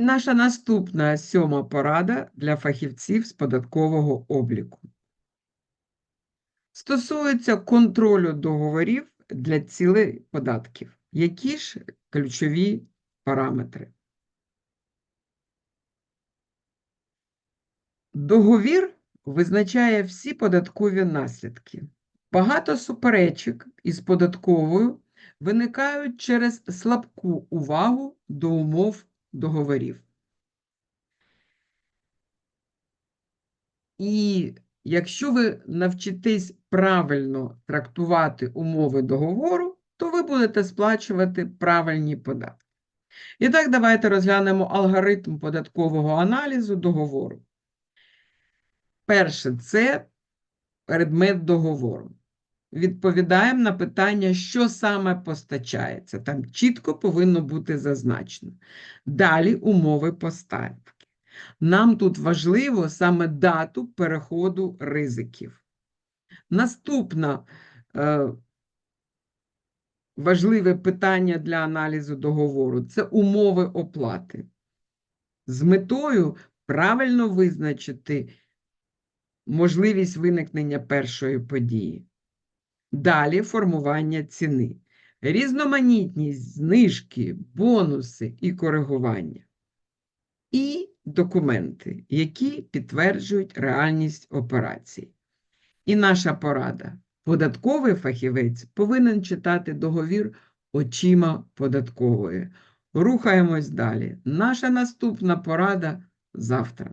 Наша наступна сьома порада для фахівців з податкового обліку. Стосується контролю договорів для цілей податків. Які ж ключові параметри? Договір визначає всі податкові наслідки. Багато суперечок із податковою виникають через слабку увагу до умов договорів. І якщо ви навчитесь правильно трактувати умови договору, то ви будете сплачувати правильні податки. І так, давайте розглянемо алгоритм податкового аналізу договору. Перше це предмет договору. Відповідаємо на питання, що саме постачається. Там чітко повинно бути зазначено. Далі умови поставки. Нам тут важливо саме дату переходу ризиків. Наступне е, важливе питання для аналізу договору це умови оплати. З метою правильно визначити можливість виникнення першої події. Далі формування ціни, різноманітність, знижки, бонуси і коригування. І документи, які підтверджують реальність операцій. І наша порада. Податковий фахівець повинен читати договір очима податкової. Рухаємось далі. Наша наступна порада завтра.